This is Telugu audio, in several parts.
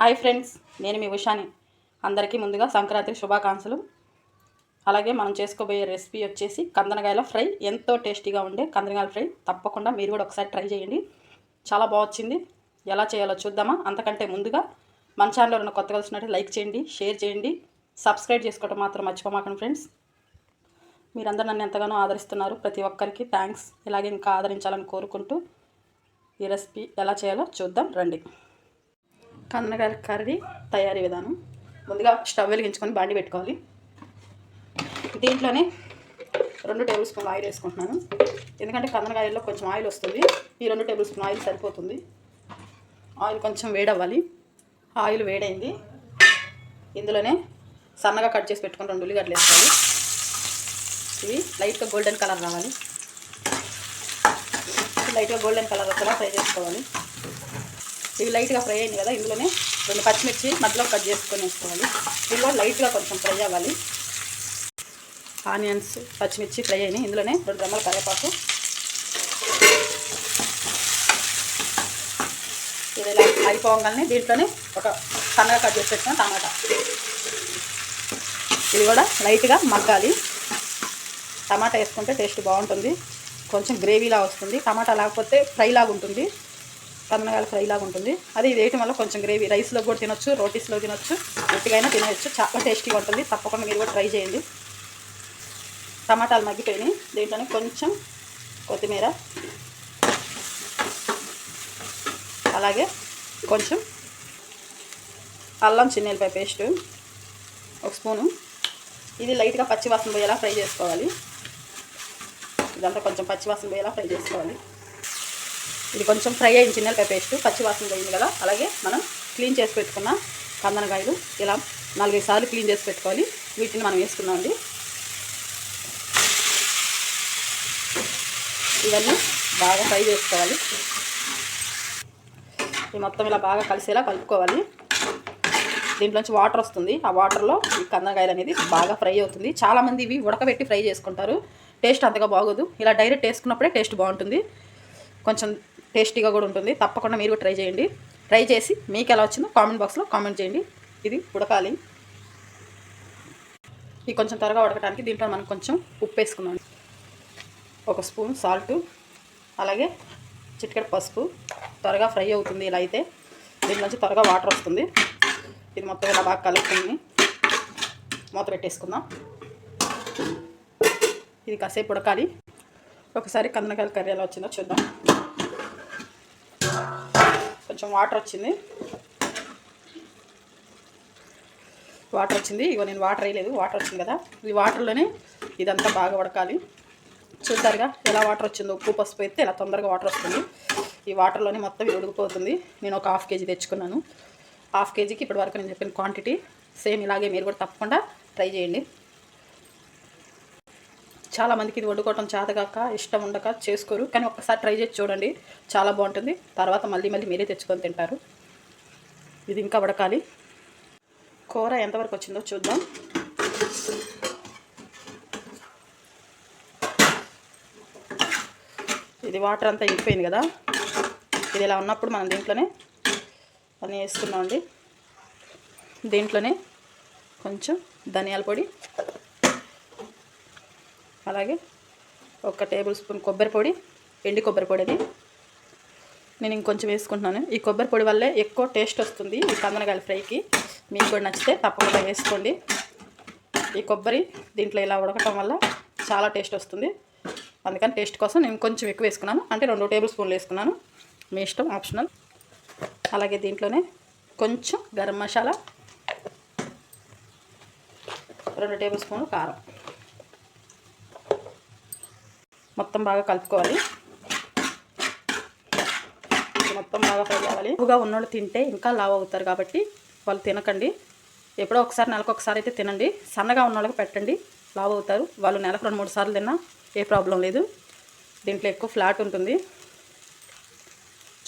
హాయ్ ఫ్రెండ్స్ నేను మీ ఉషాని. అందరికీ ముందుగా సంక్రాంతి శుభాకాంక్షలు. అలాగే మనం చేసుకోబోయే రెసిపీ వచ్చేసి కందనకాయల ఫ్రై. ఎంతో టేస్టీగా ఉండే కందనకాయల ఫ్రై. తప్పకుండా మీరు కూడా ఒకసారి ట్రై చేయండి. చాలా బాగొచ్చింది ఎలా చేయాలో చూద్దామా? అంతకంటే ముందుగా మన ఛానల్లో ఉన్న కొత్తగా వచ్చినట్టు లైక్ చేయండి షేర్ చేయండి సబ్స్క్రైబ్ చేసుకోవడం మాత్రం మర్చిపోమాకండి ఫ్రెండ్స్. మీరందరూ నన్ను ఎంతగానో ఆదరిస్తున్నారు. ప్రతి ఒక్కరికి థ్యాంక్స్ ఇలాగే ఇంకా ఆదరించాలని కోరుకుంటూ ఈ రెసిపీ ఎలా చేయాలో చూద్దాం. రండి. కందనకాయల కర్రీ తయారీ విధానం. ముందుగా స్టవ్ వెలిగించుకొని బాండి పెట్టుకోవాలి. దీంట్లోనే రెండు టేబుల్ స్పూన్ ఆయిల్ వేసుకుంటున్నాను. ఎందుకంటే కందనకాయల్లో కొంచెం ఆయిల్ వస్తుంది. ఈ రెండు టేబుల్ స్పూన్ ఆయిల్ సరిపోతుంది. ఆయిల్ కొంచెం వేడవ్వాలి. ఆయిల్ వేడైంది. ఇందులోనే సన్నగా కట్ చేసి పెట్టుకొని రెండు ఉల్లిగడ్డలు వేసుకోవాలి. ఇవి లైట్గా గోల్డెన్ కలర్ రావాలి. లైట్గా గోల్డెన్ కలర్ వచ్చేలా ఫ్రై చేసుకోవాలి. ఇవి లైట్గా ఫ్రై అయింది కదా ఇందులోనే రెండు పచ్చిమిర్చి మధ్యలో కట్ చేసుకొని వేసుకోవాలి ఇందులో లైట్గా కొంచెం ఫ్రై అవ్వాలి. ఆనియన్స్ పచ్చిమిర్చి ఫ్రై అయినాయి. ఇందులోనే రెండు రెమ్మల కరివేపాకు. ఇది ఇలా అయిపోగానే దీంట్లోనే ఒక సన్నగా కట్ చేసి పెట్టిన టమాటా. ఇది కూడా లైట్గా మగ్గాలి. టమాటా వేసుకుంటే టేస్ట్ బాగుంటుంది. కొంచెం గ్రేవీలా వస్తుంది. టమాటా లేకపోతే ఫ్రైలాగా ఉంటుంది. కందనకాయల ఫ్రై లాగా ఉంటుంది. అది ఇది వేయటం వల్ల కొంచెం గ్రేవీ రైస్లో కూడా తినొచ్చు రోటీస్లో తినొచ్చు గట్టిగా తినవచ్చు చాలా టేస్టీగా ఉంటుంది. తప్పకుండా మీరు కూడా ట్రై చేయండి. టమాటాలు మగ్గిపోయినాయి. దీంట్లోనే కొంచెం కొత్తిమీర అలాగే కొంచెం అల్లం చిన్నెల్లిపాయ పేస్ట్ ఒక స్పూను. ఇది లైట్గా పచ్చివాసన పోయేలా ఫ్రై చేసుకోవాలి. ఇదంతా కొంచెం పచ్చివాసన పోయేలా ఫ్రై చేసుకోవాలి. ఇది కొంచెం ఫ్రై అయిన చిన్నెలకాయ పేస్ట్ పచ్చివాసన పోయింది కదా అలాగే మనం క్లీన్ చేసి పెట్టుకున్న కందనకాయలు ఇలా నాలుగైదు సార్లు క్లీన్ చేసి పెట్టుకోవాలి. వీటిని మనం వేసుకున్నామండి ఇవన్నీ బాగా ఫ్రై చేసుకోవాలి. ఇది మొత్తం ఇలా బాగా కలిసేలా కలుపుకోవాలి. దీంట్లోంచి వాటర్ వస్తుంది. ఆ వాటర్లో ఈ కందనకాయలు అనేది బాగా ఫ్రై అవుతుంది. చాలామంది ఇవి ఉడకబెట్టి ఫ్రై చేసుకుంటారు. టేస్ట్ అంతగా బాగోదు. ఇలా డైరెక్ట్ వేసుకున్నప్పుడే టేస్ట్ బాగుంటుంది. కొంచెం టేస్టీగా కూడా ఉంటుంది. తప్పకుండా మీరు కూడా ట్రై చేయండి. ట్రై చేసి మీకు ఎలా వచ్చిందో కామెంట్ బాక్స్లో కామెంట్ చేయండి. ఇది ఉడకాలి. ఇది కొంచెం త్వరగా ఉడకడానికి దీంట్లో మనం కొంచెం ఉప్పు వేసుకున్నాం ఒక స్పూన్ సాల్ట్ అలాగే చిటికెడ పసుపు. త్వరగా ఫ్రై అవుతుంది ఇలా అయితే. దీంట్లోంచి త్వరగా వాటర్ వస్తుంది. ఇది మొత్తం ఇలా బాగా కలుపుకుని మూత పెట్టేసుకుందాం. ఇది కాసేపు ఉడకాలి. ఒకసారి కందనకాయల కర్రీ ఎలా వచ్చిందో చూద్దాం. కొంచెం వాటర్ వచ్చింది. వాటర్ వచ్చింది. ఇగో నేను వాటర్ వేయలేదు. వాటర్ వచ్చింది కదా. ఈ వాటర్లోనే ఇదంతా బాగా ఉడకాలి. చూసారుగా ఎలా వాటర్ వచ్చిందో. ఉప్పు పసుపు అయితే ఇలా తొందరగా వాటర్ వస్తుంది. ఈ వాటర్లోనే మొత్తం ఉడికిపోతుంది. నేను ఒక హాఫ్ కేజీ తెచ్చుకున్నాను. హాఫ్ కేజీకి ఇప్పటి వరకు నేను చెప్పిన క్వాంటిటీ సేమ్ ఇలాగే మీరు కూడా తప్పకుండా ట్రై చేయండి. చాలామందికి ఇది వండుకోవటం చేతగాక ఇష్టం ఉండక చేసుకోరు. కానీ ఒక్కసారి ట్రై చేసి చూడండి. చాలా బాగుంటుంది. తర్వాత మళ్ళీ మళ్ళీ మీరే తెచ్చుకొని తింటారు. ఇది ఇంకా ఉడకాలి. కూర ఎంతవరకు వచ్చిందో చూద్దాం. ఇది వాటర్ అంతా ఇంకిపోయింది కదా. ఇది ఇలా ఉన్నప్పుడు మనం దీంట్లోనే అన్నీ వేసుకున్నామండి దీంట్లోనే కొంచెం ధనియాల పొడి అలాగే ఒక టేబుల్ స్పూన్ కొబ్బరి పొడి ఎండి కొబ్బరి పొడి అది. నేను ఇంకొంచెం వేసుకుంటున్నాను. ఈ కొబ్బరి పొడి వల్లే ఎక్కువ టేస్ట్ వస్తుంది ఈ కందనకాయల ఫ్రైకి. మీకు కూడా నచ్చితే తప్పకుండా వేసుకోండి. ఈ కొబ్బరి దీంట్లో ఇలా ఉడకటం వల్ల చాలా టేస్ట్ వస్తుంది. అందుకని టేస్ట్ కోసం నేను కొంచెం ఎక్కువ వేసుకున్నాను. అంటే రెండు టేబుల్ స్పూన్లు వేసుకున్నాను. మీ ఇష్టం ఆప్షనల్. అలాగే దీంట్లోనే కొంచెం గరం మసాలా రెండు టేబుల్ స్పూన్లు కారం. మొత్తం బాగా కలుపుకోవాలి. మొత్తం బాగా ఫ్రై అవ్వాలి ఎక్కువగా ఉన్నోళ్ళు తింటే ఇంకా లావ్ అవుతారు కాబట్టి వాళ్ళు తినకండి. ఎప్పుడో ఒకసారి నెలకు ఒకసారి అయితే తినండి. సన్నగా ఉన్న వాళ్ళకి పెట్టండి. లావ్ అవుతారు. వాళ్ళు నెలకు రెండు మూడు సార్లు తిన్నా ఏ ప్రాబ్లం లేదు. దీంట్లో ఎక్కువ ఫ్లాట్ ఉంటుంది.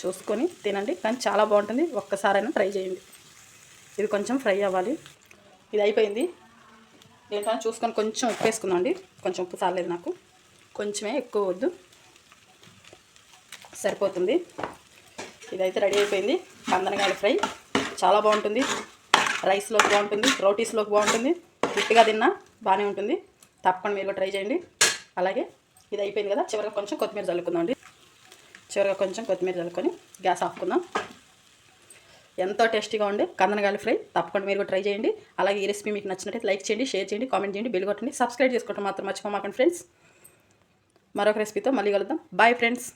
చూసుకొని తినండి. కానీ చాలా బాగుంటుంది. ఒక్కసారైనా ట్రై చేయండి. ఇది కొంచెం ఫ్రై అవ్వాలి. ఇది అయిపోయింది. దీంట్లో చూసుకొని కొంచెం ఉప్పు వేసుకుందామండి. కొంచెం ఉప్పు సార్లేదు నాకు. కొంచెమే ఎక్కువ వద్దు. సరిపోతుంది. ఇదైతే రెడీ అయిపోయింది. కందనగాయల ఫ్రై. చాలా బాగుంటుంది. రైస్లోకి బాగుంటుంది. రోటీస్లోకి బాగుంటుంది. గట్టిగా తిన్నా బాగానే ఉంటుంది. తప్పకుండా మీరు కూడా ట్రై చేయండి. అలాగే ఇది అయిపోయింది కదా. చివరిగా కొంచెం కొత్తిమీర చల్లుకుందాం అండి. చివరిగా కొంచెం కొత్తిమీర చల్లుకొని గ్యాస్ ఆపుకుందాం ఎంతో టేస్టీగా ఉండే కందనగాలి ఫ్రై. తప్పకుండా మీరు కూడా ట్రై చేయండి. అలాగే ఈ రెసిపీ మీకు నచ్చినట్లయితే లైక్ చేయండి షేర్ చేయండి కామెంట్ చేయండి బిల్ కొట్టండి. సబ్స్క్రైబ్ చేసుకోవడం మాత్రం మర్చిపోమాకండి ఫ్రెండ్స్. మరొక రెసిపీతో మళ్ళీ కలుద్దాం. Bye friends